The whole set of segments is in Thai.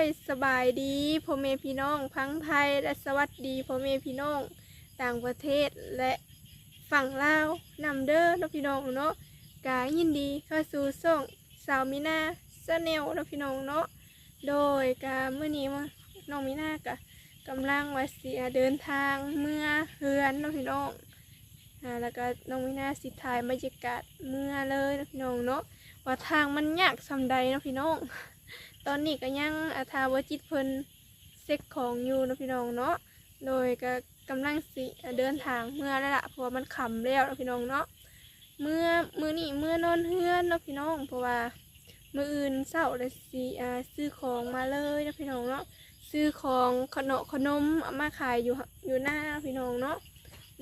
ยสบายดีพ่อแม่พี่น้องพังไทยและสวัสดีพ่อแม่พี่น้องต่างประเทศและฝั่งลาวนำเด้อเนาะพี่น้องเนาะกายินดีเข้าสู่ช่งสาวมินาสแนลเนาะพี่น้องเนาะโดยกาเมื่อนี้มาน้องมินากะกำลังมาเสียเดินทางเมื่อเฮือนเนาะพี่น้องอ่าแล้วก็น้องมินาสิถ่ายบรรยากาศเมื่อเลยเนาะพี่น้องเนาะว่าทางมันยากสำใดเนาะพี่น้อง ตอนนี้ก็ยังอาทาวจิตเพิ่นเซ็กของอยู่นะพี่น้องเนาะ โดยก็กำลังสิเดินทางเมื่อแล้วล่ะเพราะว่ามันขำแล้วนะพี่น้องเนาะ เมื่อมือนี่เมื่อนอนเฮือนนะพี่น้อง เพราะว่ามืออื่นเศร้าเลยสิซื้อของมาเลยนะพี่น้องเนาะ ซื้อของขนมขนมมาขายอยู่อยู่หน้าพี่น้องเนาะ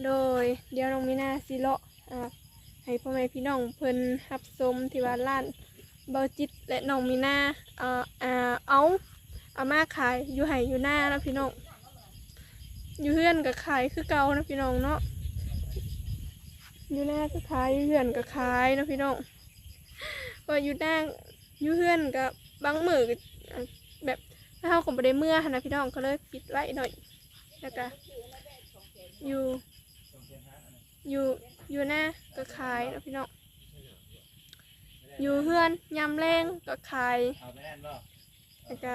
โดยเดี๋ยวน้องมีนาสิเลาะให้พ่อแม่พี่น้องเพิ่นรับชมที่ว่าร้าน เบาจิตและน้องมีนาเอ่ออ่าเอาเอามาขายอยู่ไห่อยู่หน้าแล้วพี่น้องอยู่เฮือนก็ขายคือเก่านะพี่น้องเนาะอยู่หน้าก็ขายอยู่เฮือนก็ขายนะพี่น้องก็อยู่หน้าอยู่เฮือนกับบางมือแบบถ้าเขาคงไปได้เมื่อนะพี่น้องก็เลยปิดไว้หน่อยแล้วก็อยู่อยู่อยู่หน้าก็ขายนะพี่น้อง อยู่เฮือนยำแรงก็ขายเอาไปแน่นบ่แล้วก็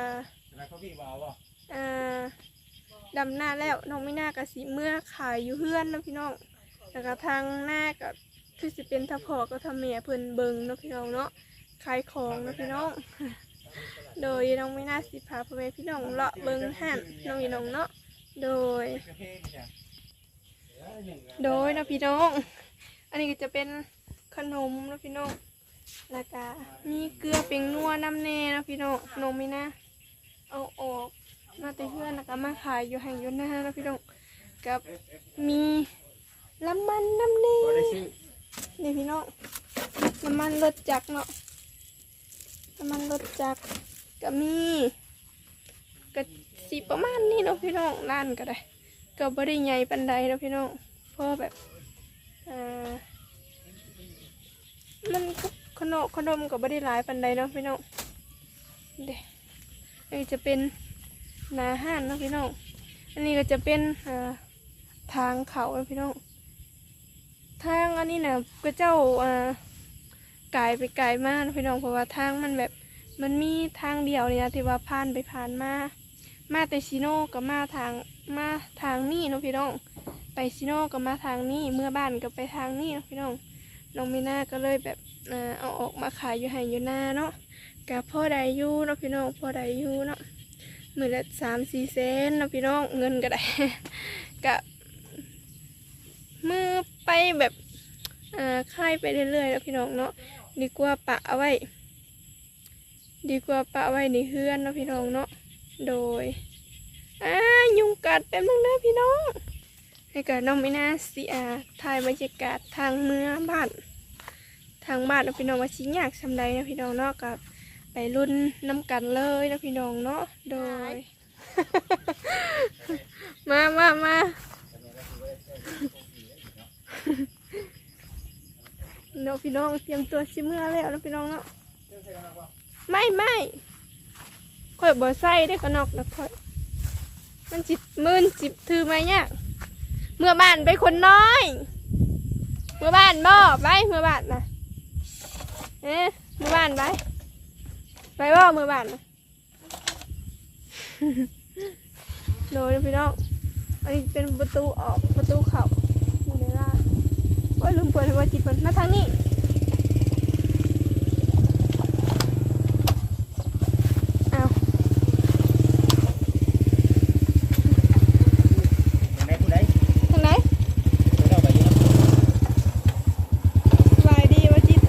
แล้วเขาพี่บ่เอาบ่อ่าดำหน้าแล้วน้องไม่น่ากะสิเมื่อขายอยู่เฮือนเนาะพี่น้องแล้วก็ทางหน้าก็คือสิเป็นทะพอก็ทำเมียเพิ่นเบิงเนาะพี่น้องเนาะขายของเนาะพี่น้อง โดยน้องไม่น่าสิพาพ่อแม่พี่น้องเลาะเบิงห่านน้องพี่น้องเนาะโดยกระเพงจ้ะโดยนะพี่น้อง อันนี้ก็จะเป็นขนมนะพี่น้อง แล้วก็มีเกลือเป็นนัวน้ำแน่นะพี่น้องนมไม่นะเอาออกมาแต่เพื่อนแล้วก็มาขายอยู่แห่งยุหน้านะพี่น้องกับมีน้ำมันน้ำแน่นี่พี่น้องน้ำมันรถจักรเนาะน้ำมันรถจักรก็มีก็สิประมาณนี้เนาะพี่น้องร้านก็ได้ก็บ่ได้ใหญ่ปันใดเนาะพี่น้องเพราะแบบอ่ามันก็ ขนมขนมก็บ่ได้หลายปันใดเนาะพี่น้องเด้อันนี้จะเป็นนาห้านเนาะพี่น้อง อันนี้ก็จะเป็นทางเขาเนาะพี่น้อง ทางอันนี้นะก็เจ้าอ่ากายไปไกลมากนาพี่น้องเพราะว่าทางมันแบบมันมีทางเดียวเนี่ยนะที่ว่าผ่านไปผ่านมา มาแต่ชิโน่ก็มาทางมาทางนี้เนาะพี่น้อง ไปชิโน่ก็มาทางนี้เมื่อบ้านก็ไปทางนี้เนาะพี่น้องน้องมีหน้าก็เลยแบบ เอาออกมาขายอยู่ไห้อยู่หน้าเนาะกับพ่อใดอยู่เนาะพี่น้องพ่อใดอยู่เนาะมือละสามสี่เซนเนาะพี่น้องเงินก็ได้กับมือไปแบบค่ายไปเรื่อยๆแล้วพี่น้องเนาะดีกว่าปะเอาไว้ ดีกว่าปะไว้ในเฮือนเนาะพี่น้องเนาะโดยอ่ายุงกัดแป๊บนึงนะพี่น้องให้กับน้องไม่น่าเสิอาถ่ายบรรยากาศทางเมืองบ้าน ทางบ้านเนาะพี่น้องว่าชิ้นยากสำใดนะพี่น้องเนาะกับไปรุ่นน้ำกันเลยนะพี่น้องเนาะโดย มามามาเนาะพี่น้องเตรียมตัวชิเมื่อแล้วนะพี่น้องเนาะไม่ไม่ข่อยบ่ใส่ได้อก็นอกนะข่อยมันจิตมื่นจิบถือไหมเนี่ยากเมื่อบ้านไปคนน้อย เมื่อบ้านบ่ไปเมื่อบ้านนะ เอ๊ะมือบ้านไป ไปบ่ามือบ้านโดยพี่น้อง อันนี้เป็นประตูออกประตูเข่าอยู่ในร้านว่าลืมเปิดว่าจิตเปิดมาทางนี้ อ้าว ยังไงผู้ใด ทางไหน เดี๋ยวเราไปอยู่เนาะ สบายดีว่าจิต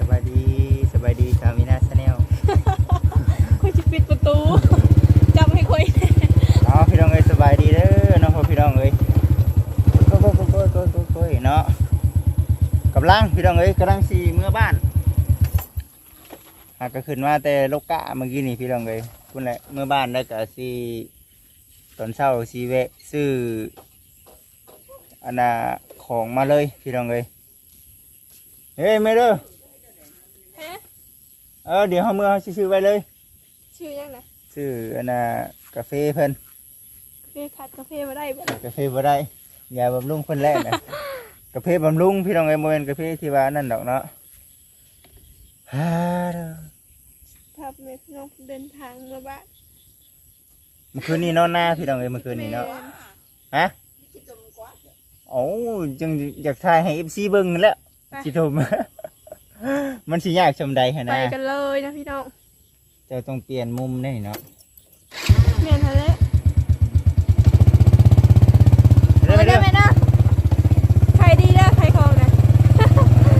สบายดีสบายดีชาวมีนาชาแนล ค่อยจะปิดประตู จับให้ค่อยแน่ อ๋อพี่น้องเอ้ยสบายดีเด้อเน้องพ่อพี่น้องเอ้ยโก้โก้โก้โก้โก้โก้โก้เนาะ องเอ้ยกำลังสีเมื่อบ้านหา กก็ขึ้นมาแต่โลกกะเมื่อกี้นี่พี่น้องเอ้ยคุณแหละเมื่อบ้านแล้วก็สีตอนเช้าสีแวะซื้ออันน่ะของมาเลยพี่น้องเอ้ยเฮ้ยไม่เด้อฮะเออเดี๋ยวเขาเมื่อเขาสิซื้อไว้เลยชื่อยังนะซื้ออันน่ะกาแฟเพิ่นเฟคัดกาแฟมาได้บ่กาแฟบ่ได้ยาบำรุงเพิ่นแรกนะ กาแฟบำรุงพี่น้องเอ้ยโมเมนกาแฟที่ว่านั่นดอกเนาะฮ่าเด้อ พาแม่พี่น้องเดินทางมาบ้านเมื่อคืนนี้นอนหน้าพี่น้องเอ้ยเมื่อคืนนี้เนาะฮะโอ้จังอยากถ่ายให้ FC เบิ่งนั่นแหล้วสิโทม มันสิยากชมใดหั่นไปนะกันเลยนะพี่น้องเจ้าต้องเปลี่ยนมุมได้เนาะเมียนทะเลเด้อไม่ได้เด้อไหมนะใครดีนะใครคองนะ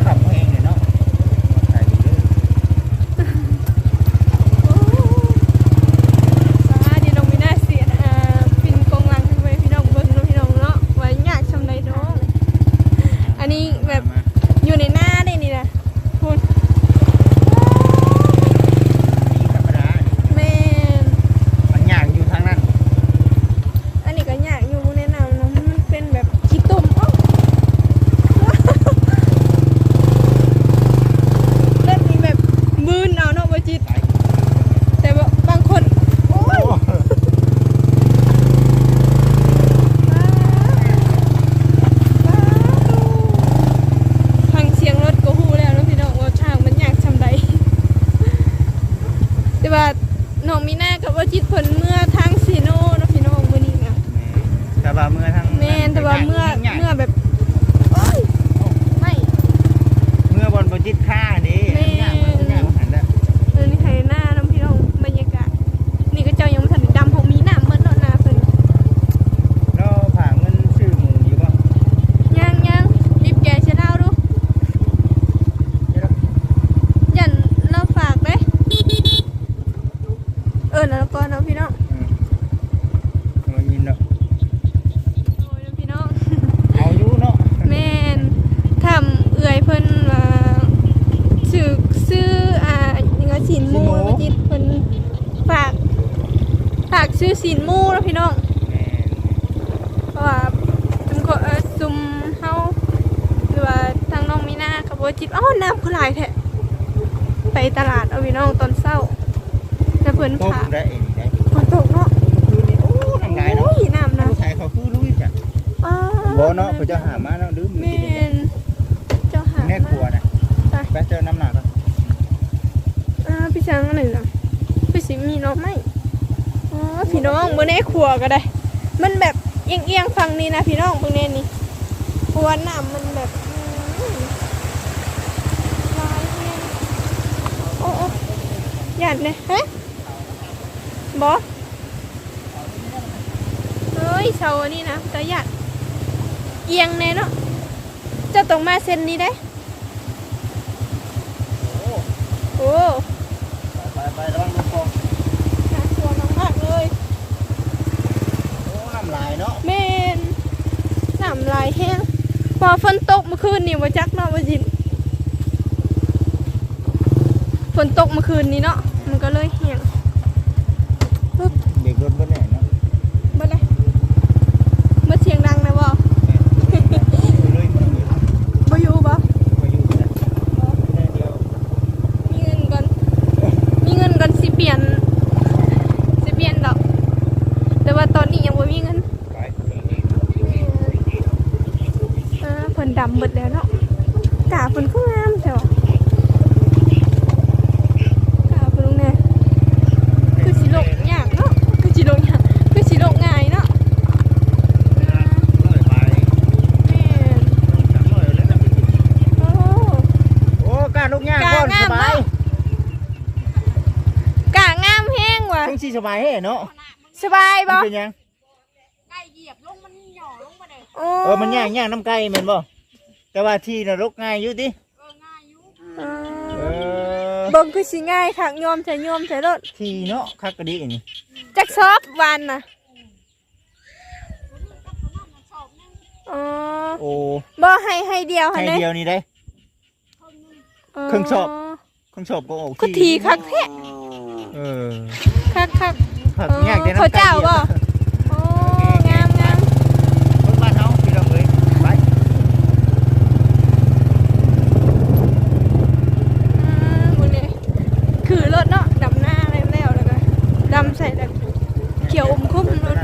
ขับเพลงเนี่ยเนาะถ่ายดีเด้อ สามารถดีลงไม่น่าเสียอ่าฟินกองลังขึ้นไปพี่น้องเบิ้งเนาะพี่น้องเนาะไว้ยากชำไรน้อง อันนี้ แบบอยู่ในหน้าได้นี่นะคุณ นี่ธรรมดา แม่น มันยากอยู่ทางนั้น อันนี้ก็ยากอยู่แนะนำเนาะมันเป็นแบบขี้ตุ่มเอ้าเล่นนี้แบบมืนเอาเนาะบ่จิต แต่ว่าบางคนโอ้ย ฟังเสียงรถก็ฮู้แล้วเนาะพี่น้องว่าทางมันยากชำใด แต่ว่าน้องมีหน้ากับว่าจิตเพิ่นเมื่อทางซีโนเนาะพี่น้องมื้อนี้นะ แต่ว่าเมื่อทาง แม่นแต่ว่าเมื่อเมื่อแบบโอ้ยไม่ เมื่อบนบจิตค่าดิ แม่ ยากมันยากมันหันได้ เออนี่ไทยหน้าเนาะพี่น้องบรรยากาศนี่ก็เจ้ายังบ่ทันได้ดำของมีน้ำเมื่อเนาะนาเพิ่น เราผ่าเงินซื้อหมูอยู่ป่ะ ยังยังรีบแกะเชะเล่าดูยันเราฝากเด้เออแล้วก็เนาะพี่น้อง อืมเอายินเนาะ โอ้ยเนาะพี่น้อง เอาอยู่เนาะ แม่นทำเอื่อยเพิ่นมาซื้อซื้ออ่ายังไงสินหมูแล้วก็จิตเพิ่นฝากฝากซื้อสินหมูแล้วพี่น้อง แม่น เพราะว่าซุมก็เออซุมเฮาหรือว่าทางน้องมีหน้ากับว่าจิตอ้อน้ำคือหลายแท้ไปตลาดเอาพี่น้องตอนเช้าแล้วเพิ่น ตก ฝาก ได้เองได้ ฝนตกเนาะ คืนนี้โอ้ทำลายเนาะ โอ้ยน้ำนะ ผู้ชายเขาคือลุยจ้ะ อ้าว บ่เนาะเขาจะหามาเนาะลืมแม่นเจ้าหาแม่ครัวน่ะไปไปเจอน้ำหนักอะอ่าพี่ช้างอะไรล่ะพี่สิมีน้องไหมอ๋อพี่น้องบนในครัวก็ได้ มันแบบเอียงเอียงๆฝั่งนี้นะพี่น้องตรงนี้นี่เพราะว่าน้ำมันแบบอืมลายแห้งโอ้โอ้หยาดเลยฮะบอเฮ้ยเสาอันนี้นะแต่หยาด เอียงแน่เนาะเจะตรงมาเส้นนี้ได้ โอ้ไปไประวังลมฟองน่ากลัวมากๆเลยโอ้น้ำลายเนาะแม่นน้ำลายแห้งพอฝนตกเมื่อคืนนี่ว่าจักเนาะว่าจินฝนตกเมื่อคืนนี้เนาะมันก็เลยแห้งปึ๊บเบรกรถบ่ได้เน งสีสบายเห้เนาะสบายบ่นเป็นยังไก่เหยียบลงมันหย่อลงมาเลยเออมันย่างย่างน้ำไก่เหม่นบ่แต่ว่าที่นรกง่ายยุติเง่ายยุเบิ่งคือสิง่ายค่ะยอมใช้ยอมใจะรถทีเนาะคักกะดีนี่จักชอบวันน่ะอ๋อโอ้บ่ให้ให้เดียวให้นเด้เดียวนี่ได้ ครึ่งศพ คงชอบก็ออกก็ทีคักแท้เออ คักคักผักยเด้น้ำเขาเจ้าบ่โอ้งามงามคนบ้านเฮาพี่น้องเอไปบุญเลยคือรถเนาะดำหน้าแล้วแล้วแล้วก็ดำใส่แล้วเขียวอมคุ้มรถ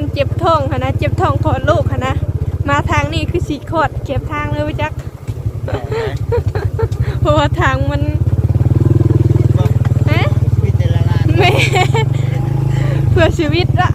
นเจ็บท้องค่ะนะเจ็บท้องคลอดลูกค่ะนะมาทางนี้คือสีคอดเก็บทางเลยพี่จักเพราะว่าทางมันฮะแม่เพื่อชีวิตละ